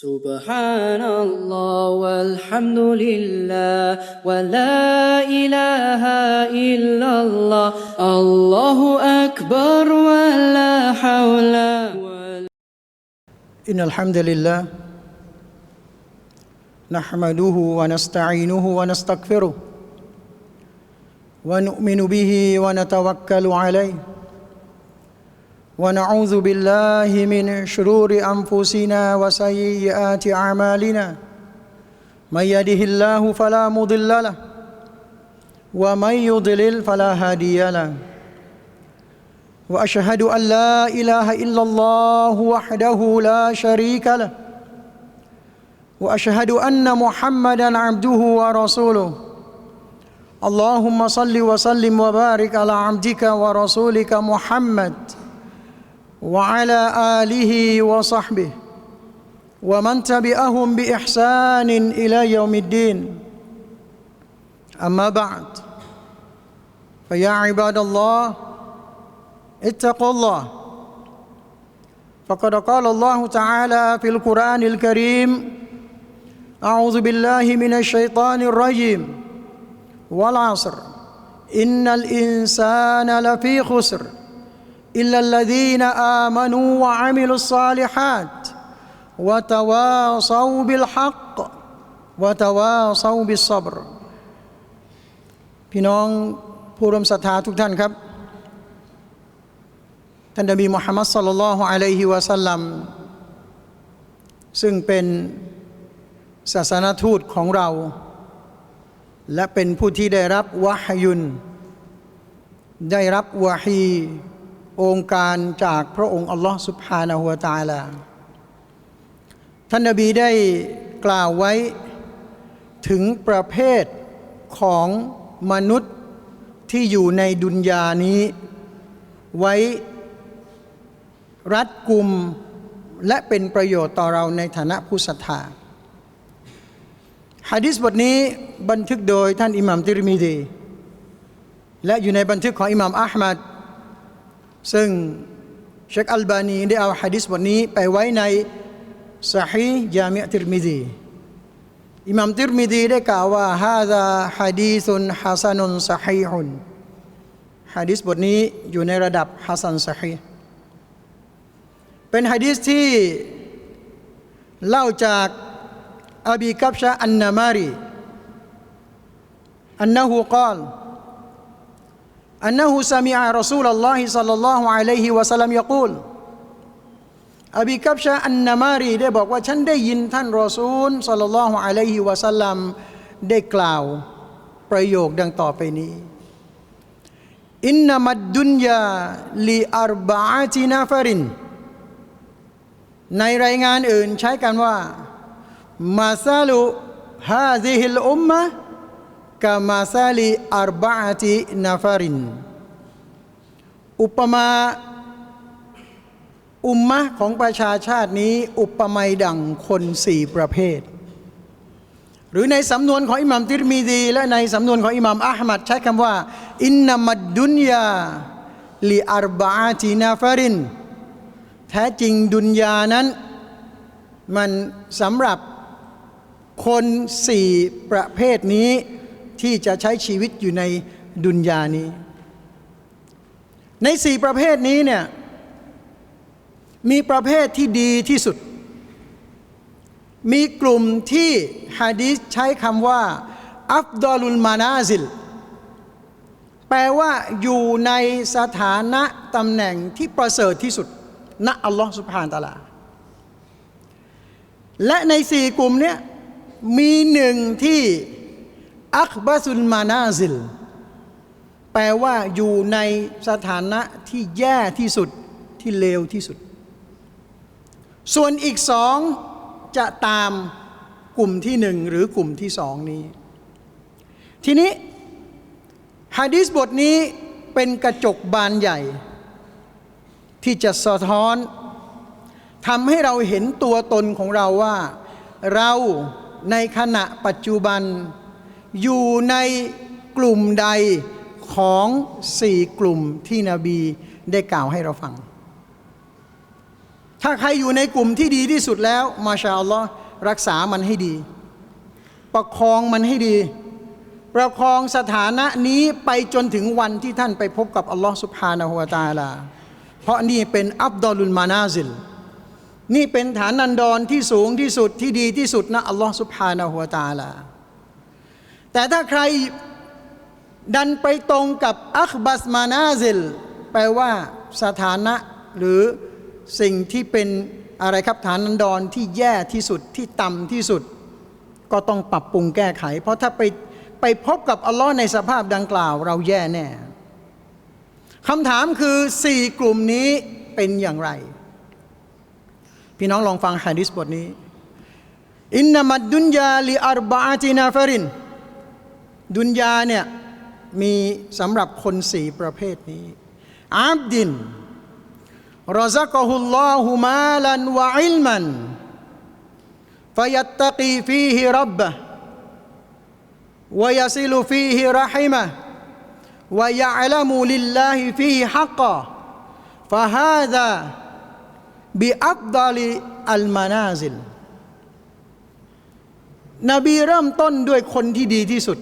سبحان الله والحمد لله ولا إله إلا الله الله أكبر ولا حول ولا إن الحمد لله نحمده ونستعينه ونستغفره ونؤمن به ونتوكل عليه ونعوذ بالله من شرور أنفسنا وسيئات أعمالنا. من يده الله فلا مضل له ومن يضلل فلا هادي له. وأشهد أن لا إله إلا الله وحده لا شريك له. وأشهد أن محمدا عبده ورسوله. اللهم صل وسلم وبارك على عبدك ورسولك محمد. وعلى آله وصحبه ومن تبعهم بإحسان إلى يوم الدين. أما بعد فيا عباد الله اتقوا الله. فقد قال الله تعالى في القرآن الكريم أعوذ بالله من الشيطان الرجيم والعصر. إن الإنسان لفي خسر. إلا الذين آمنوا وعملوا الصالحات وتواصوا بالحق وتواصوا بالصبر พี่น้องผู้ร่วมศรัทธาทุกท่านครับ ท่านนบีมุฮัมมัดสัลลัลลอฮุอะลัยฮิวะสัลลัมซึ่งเป็นศาสนทูตของเรา และเป็นผู้ที่ได้รับวะฮยุน ได้รับวะฮี องค์การจากพระองค์อัลลอฮ์สุบฮานะฮุวตาลาท่านนบีได้กล่าวไว้ถึงประเภทของมนุษย์ที่อยู่ในดุนยานี้ ไว้รัดกุมและเป็นประโยชน์ต่อเราในฐานะผู้ศรัทธาฮะดิษบทนี้บันทึกโดยท่านอิหม่ามติรมิดี และอยู่ในบันทึกของอิหม่ามอัลมัด ซึ่งเชคอัลบานีได้เอาฮะดิษบทนี้ไปไว้ในสฮีจามิอติรมิดีอิหม่ามติรมิดีได้กล่าวว่าฮาซาฮะดีซุนฮัสนุนสฮีฮุนฮะดิษบทนี้อยู่ในระดับฮัสันสฮีเป็นฮะดีษที่เล่าจากอบีกับชะอันนามารีอันนะฮูกาล أنه سمع رسول الله صلى الله عليه وسلم يقول อบีกับชาอันนามารีได้บอกว่าฉันได้ยินท่านรอซูลสัลลัลลอฮุอะลัยฮิวะสัลลัมได้กล่าวประโยคดังต่อไปนี้อินนามัดดุนยาลีอัรบะอาตินาฟาริน ในรายงานอื่นใช้กันว่ามาซาลุฮาซิฮิลอุมมะ กามาซาลีอัรบะอาตินาฟาริน อุปมา อุมมะของประชาชาตินี้ อุปมาดังคนสี่ประเภท หรือในสำนวนของอิหม่ามติรมีดี และในสำนวนของอิหม่ามอัลมัดใช้คำว่า อินนามัดดุนยาลีอัรบะอาตินาฟาริน แท้จริงดุนยานั้น มันสำหรับคนสี่ประเภทนี้ ที่จะใช้ชีวิตอยู่ในดุนยานี้ ในสี่ประเภทนี้เนี่ยมีประเภทที่ดีที่สุด มีกลุ่มที่ฮะดีษใช้คำว่า อัฟดอลุลมานาซิล แปลว่าอยู่ในสถานะตำแหน่งที่ประเสริฐที่สุดณอัลลอฮฺสุบฮานตะลา และในสี่กลุ่มเนี้ยมีหนึ่งที่ อัคบาสุลมานาซิล แปลว่าอยู่ในสถานะที่แย่ที่สุดที่เลวที่สุด ส่วนอีกสองจะตามกลุ่มที่หนึ่งหรือกลุ่มที่สองนี้ ทีนี้ฮะดิษบทนี้เป็นกระจกบานใหญ่ ที่จะสะท้อนทำให้เราเห็นตัวตนของเราว่า เราในขณะปัจจุบัน อยู่ในกลุ่มใดของสี่กลุ่มที่นบีได้กล่าวให้เราฟัง ถ้าใครอยู่ในกลุ่มที่ดีที่สุดแล้ว มาชาอัลลอฮ์รักษามันให้ดี ประคองมันให้ดี ประคองสถานะนี้ไปจนถึงวันที่ท่านไปพบกับอัลลอฮ์สุบฮานะฮุวตาลา เพราะนี่เป็นอับดอลุลมานาซิล นี่เป็นฐานันดรที่สูงที่สุดที่ดีที่สุดนะอัลลอฮ์สุบฮานะฮุวตาลา แต่ถ้าใครดันไปตรงกับอัคบัสมานาซิล แปลว่าสถานะหรือสิ่งที่เป็นอะไรครับฐานันดรที่แย่ที่สุดที่ต่ำที่สุด ก็ต้องปรับปรุงแก้ไข เพราะถ้าไปไปพบกับอัลลอฮ์ในสภาพดังกล่าวเราแย่แน่คำถามคือสี่กลุ่มนี้เป็นอย่างไร พี่น้องลองฟังฮะดิษบทนี้ อินนามัดดุนยาลิอัรบะอาตินาฟริน ดุนยาเนี่ยมีสำหรับคนสี่ประเภทนี้อาบดินรอซักฮุลลอฮุมาลันวะอิลมันฟยัตตะกีฟีฮิรับบะวยซิลฟีฮิรหิมะวยะลัมูลิลลาฮิฟีฮิฮักกะฟะฮาดะบิอัฟดลิอัลมานาซิลนบีเริ่มต้นด้วยคนที่ดีที่สุด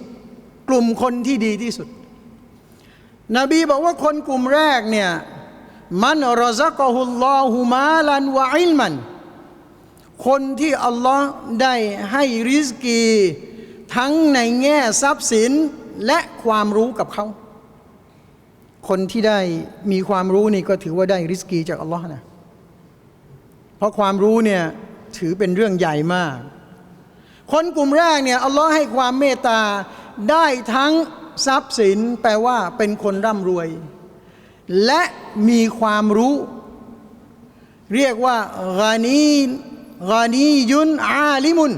กลุ่มคนที่ดีที่สุด นบีบอกว่าคนกลุ่มแรกเนี่ยมันรอซักฮุลลอฮุมาลันวะอิลมัน คนที่อัลลอฮ์ได้ให้ริสกี ทั้งในแง่ทรัพย์สินและความรู้กับเขา คนที่ได้มีความรู้นี่ก็ถือว่าได้ริสกีจากอัลลอฮ์นะ เพราะความรู้เนี่ยถือเป็นเรื่องใหญ่มาก คนกลุ่มแรกเนี่ยอัลลอฮ์ให้ความเมตตา ได้ทั้งทรัพย์สินแปลว่าเป็นคนร่ำรวย และมีความรู้ เรียกว่ากานีกานียุนอาลิมุน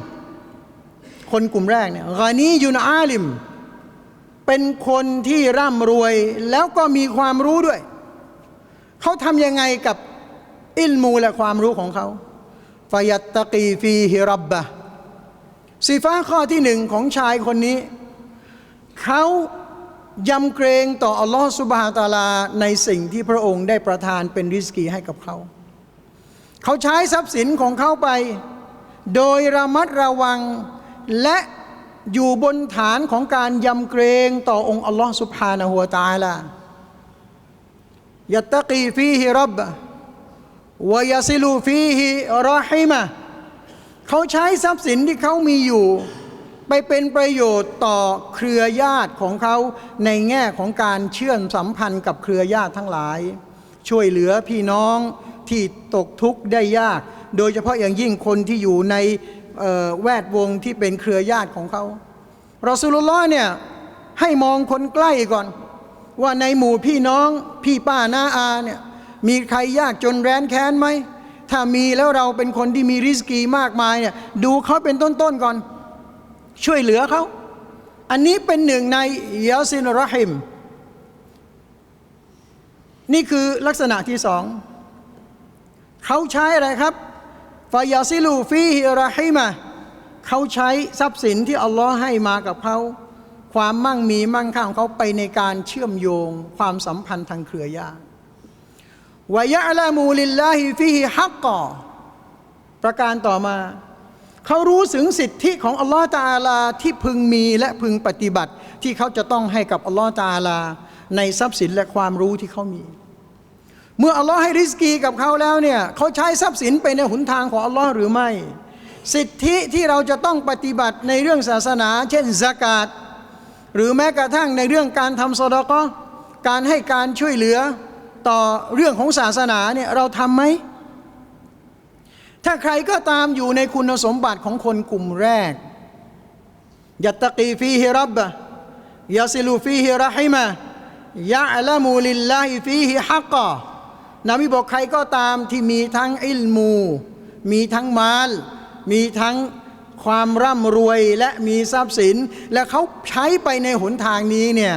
คนกลุ่มแรกเนี่ยกานียุนอาลิม เป็นคนที่ร่ำรวย แล้วก็มีความรู้ด้วย เขาทำยังไงกับอิลมูและความรู้ของเขาฟายัตตะกีฟีฮิรับบะสีฟ้าข้อที่หนึ่งของชายคนนี้ เขายำเกรงต่ออัลลอฮฺสุบฮาตาลาในสิ่งที่พระองค์ได้ประทานเป็นริสกีให้กับเขา เขาใช้ทรัพย์สินของเขาไป โดยระมัดระวังและอยู่บนฐานของการยำเกรงต่อองค์อัลลอฮฺสุบฮานะฮัวตาลายัตตะกีฟีฮิรับบะวยาซิลูฟีฮิรอฮิมะเขาใช้ทรัพย์สินที่เขามีอยู่ ไปเป็นประโยชน์ต่อเครือญาติของเขาในแง่ของการเชื่อมสัมพันธ์กับเครือญาติทั้งหลาย ช่วยเหลือพี่น้องที่ตกทุกข์ได้ยาก โดยเฉพาะอย่างยิ่งคนที่อยู่ในแวดวงที่เป็นเครือญาติของเขาเรอสูลุลลอเนี่ยให้มองคนใกล้ก่อน ว่าในหมู่พี่น้องพี่ป้าน้าอาเนี่ยมีใครยากจนแร้นแค้นไหมถ้ามีแล้วเราเป็นคนที่มีริสกีมากมายเนี่ยดูเขาเป็นต้นๆก่อน ช่วยเหลือเขาอันนี้เป็นหนึ่งในยาซินรหิม นี่คือลักษณะที่สองเขาใช้อะไรครับฟายาซิลูฟีฮิรหิมะเขาใช้ทรัพย์สินที่อัลลอฮ์ให้มากับเขาความมั่งมีมั่งคั่งของเขาไปในการเชื่อมโยงความสัมพันธ์ทางเครือญาติวายะลามูลิลลาฮิฟิฮิฮักกอประการต่อมา เขารู้ถึงสิทธิของอัลลอฮ์ตาอาลาที่พึงมีและพึงปฏิบัติ ที่เขาจะต้องให้กับอัลลอฮ์ตาอาลา ในทรัพย์สินและความรู้ที่เขามี เมื่ออัลลอฮ์ให้ริสกีกับเขาแล้วเนี่ยเขาใช้ทรัพย์สินไปในหนทางของอัลลอฮ์หรือไม่ สิทธิที่เราจะต้องปฏิบัติในเรื่องศาสนา เช่นสกาดหรือแม้กระทั่งในเรื่องการทำสดก็การให้การช่วยเหลือต่อเรื่องของศาสนาเนี่ยเราทำไหม ถ้าใครก็ตามอยู่ในคุณสมบัติของคนกลุ่มแรกยัตตกีฟีฮิรับบะยาซิลูฟีฮิรหิมะยะละมูลิลลาฮิฟีฮิฮักกอนบีบอกใครก็ตามที่มีทั้งอิลมู มีทั้งมารมีทั้งความร่ำรวยและมีทรัพย์สิน และเขาใช้ไปในหนทางนี้เนี่ย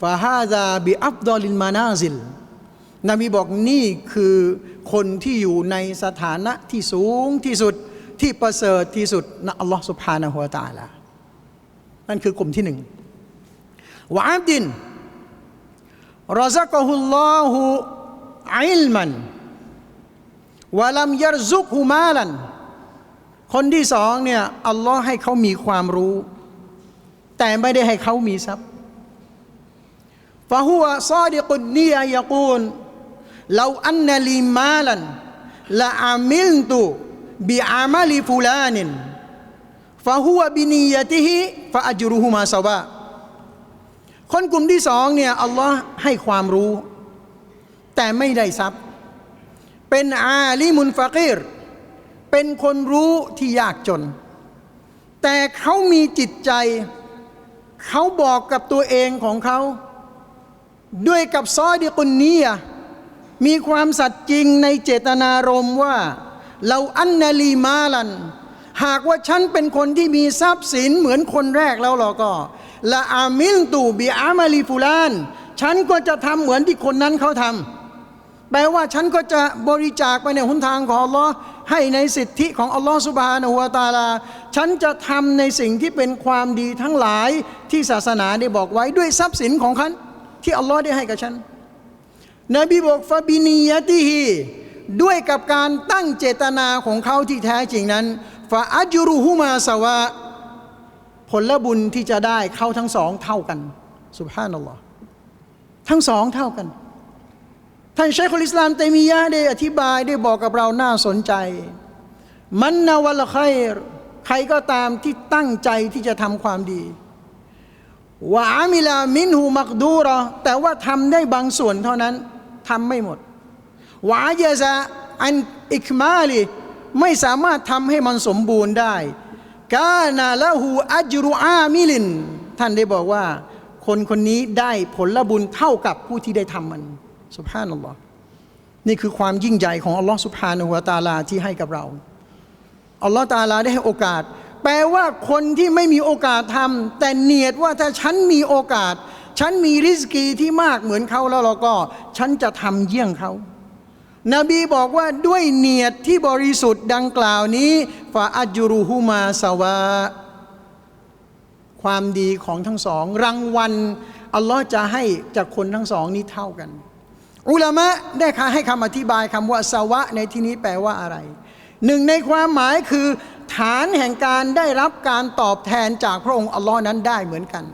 ฟาฮาซาบิอัฟดอลินมานาซิลนบีบอกนี่คือ คนที่อยู่ในสถานะที่สูงที่สุดที่ประเสริฐที่สุดนะอัลลอฮ์สุบฮานะฮุวาตาละนั่นคือกลุ่มที่หนึ่งวะอับดินรซักฮุลลอฮุอิลมันวะลัมยรซุกฮูมาลัน คนที่สองเนี่ยอัลลอฮ์ให้เขามีความรู้ แต่ไม่ได้ให้เขามีทรัพย์ฟะฮุวะซาดิกุนนียะยะกูล ลาอันนลีมาลันละอามิลตุบิอามัลิฟูลานินฟะฮุวะบินียะติฮิฟะอัจรุฮุมาซาวะคนกลุ่มที่สองเนี่ยอัลลอฮ์ให้ความรู้ แต่ไม่ได้ทรัพย์ เป็นอาลิมุนฟะกีรเป็นคนรู้ที่ยากจน แต่เขามีจิตใจ เขาบอกกับตัวเองของเขา ด้วยกับซอดิกุนนียะ มีความสัตย์จริงในเจตนารมณ์ว่าเราอันนาลีมาลัน หากว่าฉันเป็นคนที่มีทรัพย์สินเหมือนคนแรกแล้วหรอก็ละอามิลตูบิอามาลีฟูลาน ฉันก็จะทำเหมือนที่คนนั้นเขาทำแปลว่าฉันก็จะบริจาคไปในหนทางของอัลลอฮ์ให้ในสิทธิของอัลลอฮ์สุบฮานะฮูวะตาลา ฉันจะทำในสิ่งที่เป็นความดีทั้งหลายที่ศาสนาได้บอกไว้ด้วยทรัพย์สินของฉันที่อัลลอฮ์ได้ให้กับฉัน นบีบอกฟาบินียะติฮีด้วยกับการตั้งเจตนาของเขาที่แท้จริงนั้นฟาอัจรุฮุมาสวะผลบุญที่จะได้เขาทั้งสองเท่ากันสุบฮานัลลอฮ์ทั้งสองเท่ากัน ท่านชัยคุลอิสลามเตมียะได้อธิบายได้บอกกับเราน่าสนใจ มันนาวัลไครใครก็ตามที่ตั้งใจที่จะทำความดีวะอามิลามินหูมักดูรอแต่ว่าทำได้บางส่วนเท่านั้น ทำไม่หมดวะยะซะอันอิกมาลีไม่สามารถทำให้มันสมบูรณ์ได้กานาละหูอัจรุอามิลิน ท่านได้บอกว่า คนคนนี้ได้ผลบุญเท่ากับผู้ที่ได้ทำมันสุภาพนัลลอฮ์นี่คือความยิ่งใหญ่ของอัลลอฮ์สุภาณหัวตาลาที่ให้กับเราอัลลอฮ์ตาลาได้ให้โอกาส แปลว่าคนที่ไม่มีโอกาสทำแต่เนียดว่าถ้าฉันมีโอกาส ฉันมีริสกีที่มากเหมือนเขาแล้วเราก็ ฉันจะทำเยี่ยงเขา นบีบอกว่าด้วยเนียดที่บริสุทธิ์ดังกล่าวนี้ฟาอัจรุฮุมาสวา ความดีของทั้งสอง รางวัล อัลลอฮ์จะให้จากคนทั้งสองนี้เท่ากัน อุลามะได้ค่ะให้คำอธิบายคำว่าสวะ ในที่นี้แปลว่าอะไร หนึ่งในความหมายคือ ฐานแห่งการได้รับการตอบแทนจากพระองค์อัลลอฮ์นั้นได้เหมือนกัน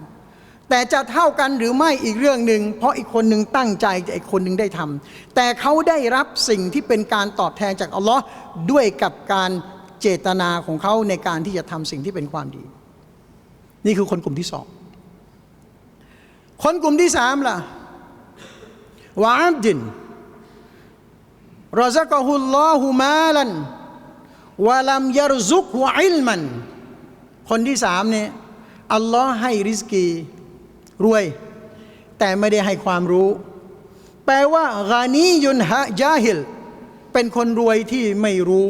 แต่จะเท่ากันหรือไม่อีกเรื่องหนึ่งเพราะอีกคนหนึ่งตั้งใจแต่อีกคนหนึ่งได้ทำแต่เขาได้รับสิ่งที่เป็นการตอบแทนจากอัลลอฮ์ด้วยกับการเจตนาของเขาในการที่จะทำสิ่งที่เป็นความดี นี่คือคนกลุ่มที่สองคนกลุ่มที่สามล่ะวะอับดินรอซักฮุลลอฮุมาลันวะลัมยารซุกฮุอิลมันคนที่สามเนี่ยอัลลอฮ์ให้ริสกี รวย แต่ไม่ได้ให้ความรู้ แปลว่ากานียุนฮะยาฮิล เป็นคนรวยที่ไม่รู้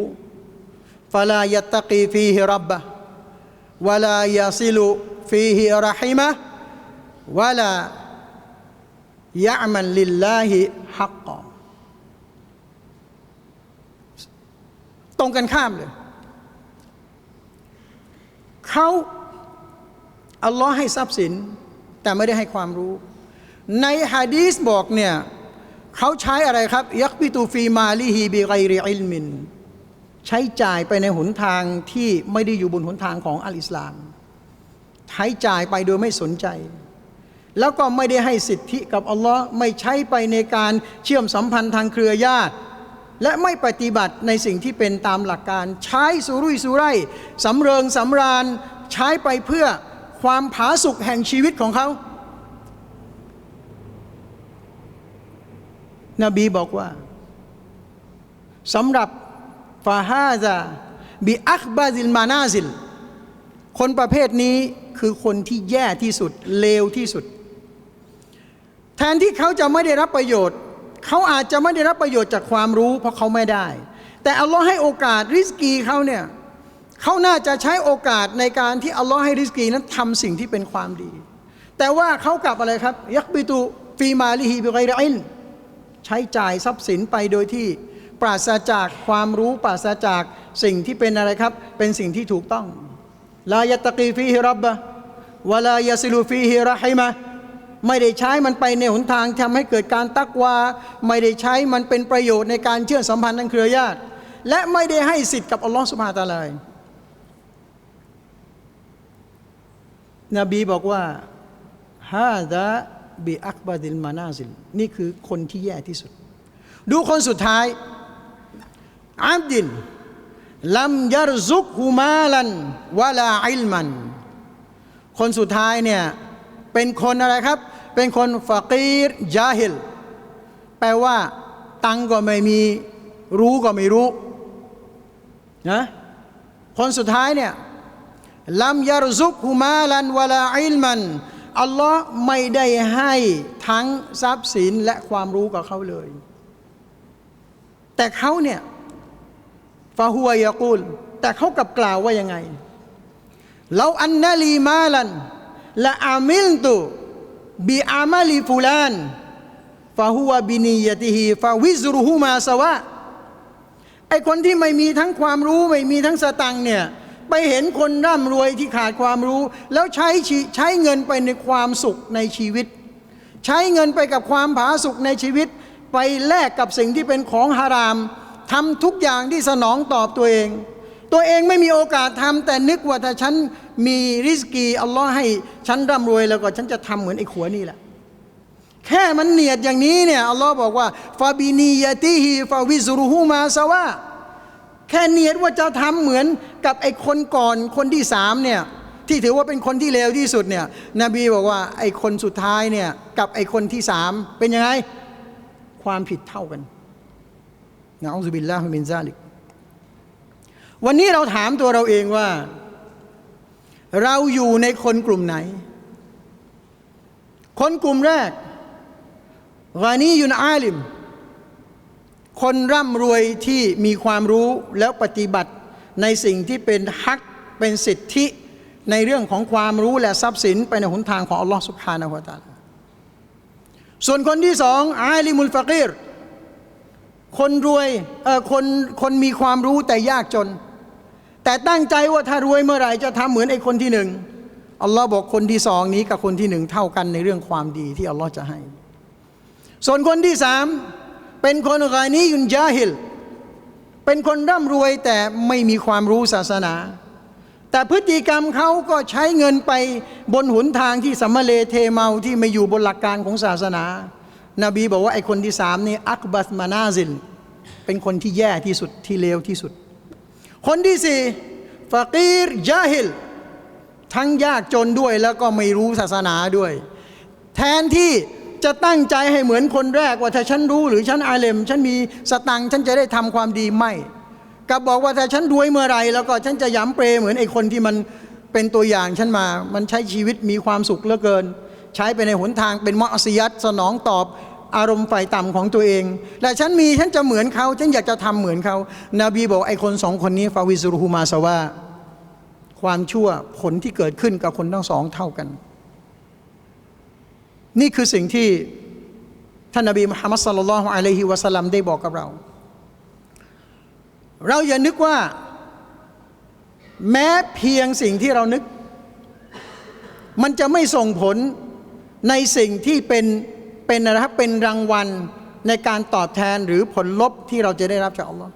ฟลายตะกีฟีฮิรับบะวลายาซิลุฟีฮิรหิมะวลายะมันลิลลาฮิฮักกตรงกันข้ามเลยเขาอัลลอฮ์ให้ทรัพย์สิน แต่ไม่ได้ให้ความรู้ ในฮะดีสบอกเนี่ยเขาใช้อะไรครับ ยักบิตูฟีมาลิฮีบิไกริอิลมิน ใช้จ่ายไปในหนทางที่ไม่ได้อยู่บนหนทางของอัลอิสลามใช้จ่ายไปโดยไม่สนใจ แล้วก็ไม่ได้ให้สิทธิกับอัลลอฮ์ไม่ใช้ไปในการเชื่อมสัมพันธ์ทางเครือญาติ และไม่ปฏิบัติในสิ่งที่เป็นตามหลักการ ใช้สุรุ่ยสุร่ายสำเริงสำราญใช้ไปเพื่อ ความผาสุกแห่งชีวิตของเขา นบีบอกว่าสำหรับฟาฮาซาบิอัคบาซิลมานาซิล คนประเภทนี้คือคนที่แย่ที่สุด เลวที่สุด แทนที่เขาจะไม่ได้รับประโยชน์ เขาอาจจะไม่ได้รับประโยชน์จากความรู้ เพราะเขาไม่ได้ แต่อัลลอฮ์ให้โอกาสริสกีเขาเนี่ย เขาน่าจะใช้โอกาสในการที่อัลลอฮ์ให้ริสกีนั้นทำสิ่งที่เป็นความดี แต่ว่าเขากลับอะไรครับ ยักบิตุฟีมาลิฮีบิไกรอิลใช้จ่ายทรัพย์สินไปโดยที่ปราศจากความรู้ปราศจากสิ่งที่เป็นอะไรครับ เป็นสิ่งที่ถูกต้องลายตะกีฟีฮิรับบะวลายาซิลูฟีฮิรหิมะไม่ได้ใช้มันไปในหนทางทำให้เกิดการตักวา ไม่ได้ใช้มันเป็นประโยชน์ในการเชื่อมสัมพันธ์ทางเครือญาติ และไม่ได้ให้สิทธิ์กับอัลลอฮ์สุบฮานตะอาลาเลย นบีบอกว่าฮาดะบิอักบาดิลมานาซิลนี่คือคนที่แย่ที่สุด ดูคนสุดท้ายอับดินลัมยารซุกฮูมาลันวะลาอิลมัน คนสุดท้ายเนี่ย เป็นคนอะไรครับ เป็นคนฟะกีรยาฮิลแปลว่า ตังก็ไม่มีรู้ก็ไม่รู้นะคนสุดท้ายเนี่ย ลัมยารซุกฮูมาลันวลาอิลมันอัลลอฮ์ไม่ได้ให้ทั้งทรัพย์สินและความรู้กับเขาเลย แต่เขาเนี่ยฟาฮัวยากูล แต่เขากลับกล่าวว่ายังไงเราอันนาลีมาลันละอามิลตุบิอามาลีฟูลานฟาฮัวบินียติฮีฟาวิซรุฮูมาสวะไอคนที่ไม่มีทั้งความรู้ไม่มีทั้งสตังเนี่ย ไปเห็นคนร่ำรวยที่ขาดความรู้ แล้วใช้ใช้เงินไปในความสุขในชีวิต ใช้เงินไปกับความผาสุกในชีวิต ไปแลกกับสิ่งที่เป็นของฮารามทำทุกอย่างที่สนองตอบตัวเอง ตัวเองไม่มีโอกาสทำแต่นึกว่าถ้าฉันมีริสกีอัลลอฮ์ให้ฉันร่ำรวยแล้วก็ฉันจะทำเหมือนไอ้ขัวนี่แหละแค่มันเนียดอย่างนี้เนี่ยอัลลอฮ์บอกว่าฟาบินียะติฮีฟาวิซรุฮูมาสวะ แค่เนียดว่าจะทำเหมือนกับไอ้คนก่อนคนที่สามเนี่ยที่ถือว่าเป็นคนที่เลวที่สุดเนี่ยนบีบอกว่าไอ้คนสุดท้ายเนี่ยกับไอ้คนที่สามเป็นยังไงความผิดเท่ากันนะอัลลอฮฺบิลลาฮิมินซาลิกวันนี้เราถามตัวเราเองว่า เราอยู่ในคนกลุ่มไหน คนกลุ่มแรกวานียุนอาลิม คนร่ำรวยที่มีความรู้แล้วปฏิบัติในสิ่งที่เป็นฮักเป็นสิทธิในเรื่องของความรู้และทรัพย์สินไปในหนทางของอัลลอฮฺสุบฮานะฮูวตาลส่วนคนที่สองอาลิมุลฟะกีรคนรวยเออคนคนมีความรู้แต่ยากจน แต่ตั้งใจว่าถ้ารวยเมื่อไหร่จะทำเหมือนไอ้คนที่หนึ่งอัลลอฮ์บอกคนที่สองนี้กับคนที่หนึ่งเท่ากันในเรื่องความดีที่อัลลอฮ์จะให้ ส่วนคนที่สาม เป็นคนกานียุนยาฮิล เป็นคนร่ำรวยแต่ไม่มีความรู้ศาสนา แต่พฤติกรรมเขาก็ใช้เงินไปบนหนทางที่สัมมาเลเทเมาที่ไม่อยู่บนหลักการของศาสนา นบีบอกว่าไอ้คนที่สามนี่อักบัสมานาซิล เป็นคนที่แย่ที่สุดที่เลวที่สุด คนที่สี่ฟากีรยาฮิล ทั้งยากจนด้วยแล้วก็ไม่รู้ศาสนาด้วย แทนที่ จะตั้งใจให้เหมือนคนแรกว่าถ้าฉันรู้หรือฉันอาเลม ฉันมีสตังฉันจะได้ทำความดีไม่กับบอกว่าถ้าฉันรวยเมื่อไรแล้วก็ฉันจะย้ำเปรเหมือนไอ้คนที่มันเป็นตัวอย่างฉันมา มันใช้ชีวิตมีความสุขเหลือเกิน ใช้ไปในหนทางเป็นมอสยัดสนองตอบอารมณ์ฝ่ายต่ำของตัวเอง และฉันมีฉันจะเหมือนเขา ฉันอยากจะทำเหมือนเขานบีบอกไอ้คนสองคนนี้ฟาวิซุรุฮูมาสว่า ความชั่วผลที่เกิดขึ้นกับคนทั้งสองเท่ากัน นี่คือสิ่งที่ท่านนบีมุฮัมมัดสลลัลลอฮุอะลัยฮิวะสัลลัมได้บอกกับเรา เราอย่านึกว่า แม้เพียงสิ่งที่เรานึก มันจะไม่ส่งผลในสิ่งที่เป็นเป็นนะครับเป็นรางวัลในการตอบแทนหรือผลลบที่เราจะได้รับจากอัลลอฮ์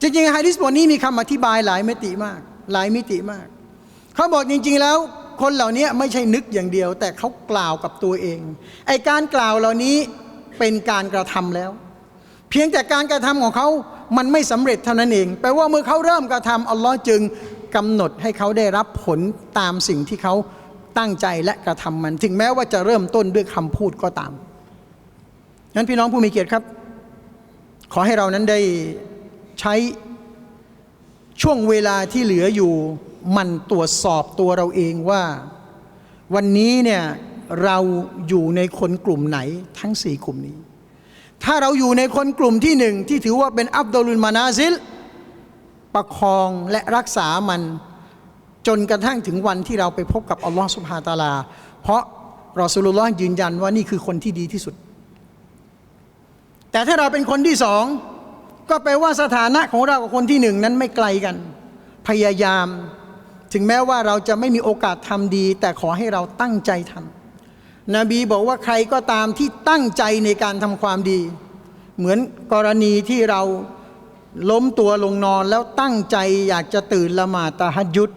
จริงๆฮะดิษบทนี้มีคำอธิบายหลายมิติมาก หลายมิติมาก เขาบอกจริง ๆแล้ว คนเหล่านี้ไม่ใช่นึกอย่างเดียว แต่เขากล่าวกับตัวเอง ไอการกล่าวเหล่านี้เป็นการกระทำแล้ว เพียงแต่การกระทำของเขามันไม่สำเร็จเท่านั้นเองแปลว่าเมื่อเขาเริ่มกระทำอัลลอฮ์จึงกำหนดให้เขาได้รับผลตามสิ่งที่เขาตั้งใจและกระทำมัน ถึงแม้ว่าจะเริ่มต้นด้วยคำพูดก็ตามงั้นพี่น้องผู้มีเกียรติครับ ขอให้เรานั้นได้ใช้ช่วงเวลาที่เหลืออยู่ มันตรวจสอบตัวเราเองว่า วันนี้เนี่ยเราอยู่ในคนกลุ่มไหนทั้งสี่กลุ่มนี้ ถ้าเราอยู่ในคนกลุ่มที่หนึ่งที่ถือว่าเป็นอับดุลมานาซิล ประคองและรักษามันจนกระทั่งถึงวันที่เราไปพบกับอัลลอฮฺสุบฮาตาลา เพราะรอสุลลอฮ์ยืนยันว่านี่คือคนที่ดีที่สุด แต่ถ้าเราเป็นคนที่สองก็แปลว่าสถานะของเรากับคนที่หนึ่งนั้นไม่ไกลกัน พยายาม ถึงแม้ว่าเราจะไม่มีโอกาสทำดี แต่ขอให้เราตั้งใจทำนบีบอกว่าใครก็ตามที่ตั้งใจในการทำความดี เหมือนกรณีที่เราล้มตัวลงนอนแล้วตั้งใจอยากจะตื่นละหมาดตะฮัดยุด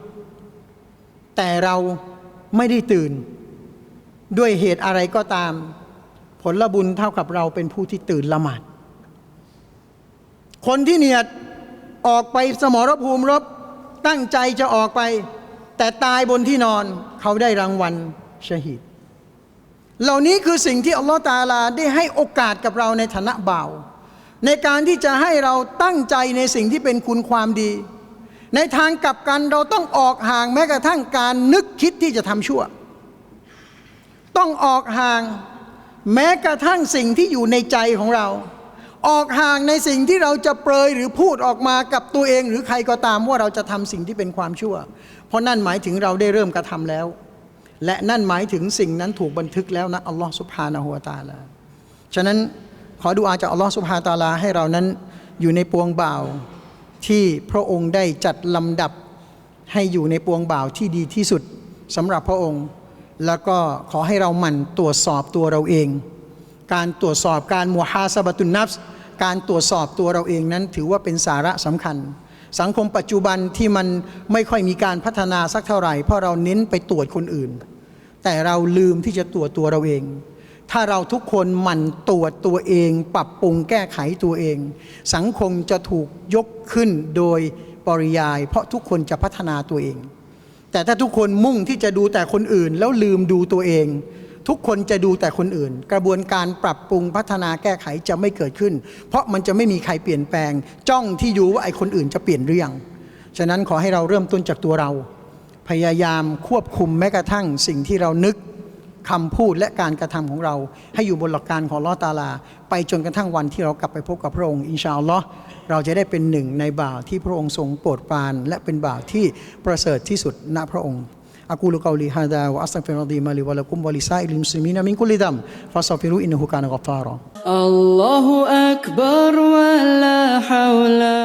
แต่เราไม่ได้ตื่น ด้วยเหตุอะไรก็ตาม ผลบุญเท่ากับเราเป็นผู้ที่ตื่นละหมาด คนที่เนียดออกไปสมรภูมิรบ ตั้งใจจะออกไป แต่ตายบนที่นอนเขาได้รางวัลชหีดเหล่านี้คือสิ่งที่อัลลอฮฺตาอาลาได้ให้โอกาสกับเราในฐานะบ่าว ในการที่จะให้เราตั้งใจในสิ่งที่เป็นคุณความดี ในทางกลับกันเราต้องออกห่างแม้กระทั่งการนึกคิดที่จะทำชั่ว ต้องออกห่างแม้กระทั่งสิ่งที่อยู่ในใจของเรา ออกห่างในสิ่งที่เราจะเปรยหรือพูดออกมากับตัวเอง หรือใครก็ตามว่าเราจะทำสิ่งที่เป็นความชั่ว เพราะนั่นหมายถึงเราได้เริ่มกระทำแล้ว และนั่นหมายถึงสิ่งนั้นถูกบันทึกแล้วนะอัลลอฮฺสุบฮานะฮูวตาลาฉะนั้นขอดูอาจากอัลลอฮฺสุบฮานะฮูวะตาลาให้เรานั้นอยู่ในปวงบ่าวที่พระองค์ได้จัดลำดับให้อยู่ในปวงบ่าวที่ดีที่สุดสำหรับพระองค์ แล้วก็ขอให้เราหมั่นตรวจสอบตัวเราเอง การตรวจสอบการมุฮาสบตุนนัฟส์ การตรวจสอบตัวเราเองนั้นถือว่าเป็นสาระสำคัญ สังคมปัจจุบันที่มันไม่ค่อยมีการพัฒนาสักเท่าไหร่ เพราะเราเน้นไปตรวจคนอื่น แต่เราลืมที่จะตรวจตัวเราเอง ถ้าเราทุกคนหมั่นตรวจตัวเอง ปรับปรุงแก้ไขตัวเอง สังคมจะถูกยกขึ้นโดยปริยาย เพราะทุกคนจะพัฒนาตัวเอง แต่ถ้าทุกคนมุ่งที่จะดูแต่คนอื่น แล้วลืมดูตัวเอง ทุกคนจะดูแต่คนอื่น กระบวนการปรับปรุงพัฒนาแก้ไขจะไม่เกิดขึ้น เพราะมันจะไม่มีใครเปลี่ยนแปลง จ้องที่ดูว่าไอ้คนอื่นจะเปลี่ยนเรื่องฉะนั้นขอให้เราเริ่มต้นจากตัวเรา พยายามควบคุมแม้กระทั่งสิ่งที่เรานึกคำพูดและการกระทำของเรา ให้อยู่บนหลักการของลอตาลา ไปจนกระทั่งวันที่เรากลับไปพบกับพระองค์อินชาอัลลอฮ์เราจะได้เป็นหนึ่งในบ่าวที่พระองค์ทรงโปรดปราน และเป็นบ่าวที่ประเสริฐที่สุดณพระองค์ Aku lu kau lihada wa astaghfirullah di mali walakum walisa'il muslimina min kulli dam. Fasafiru innahu kana ghaffara. Allahu akbar wa la hawla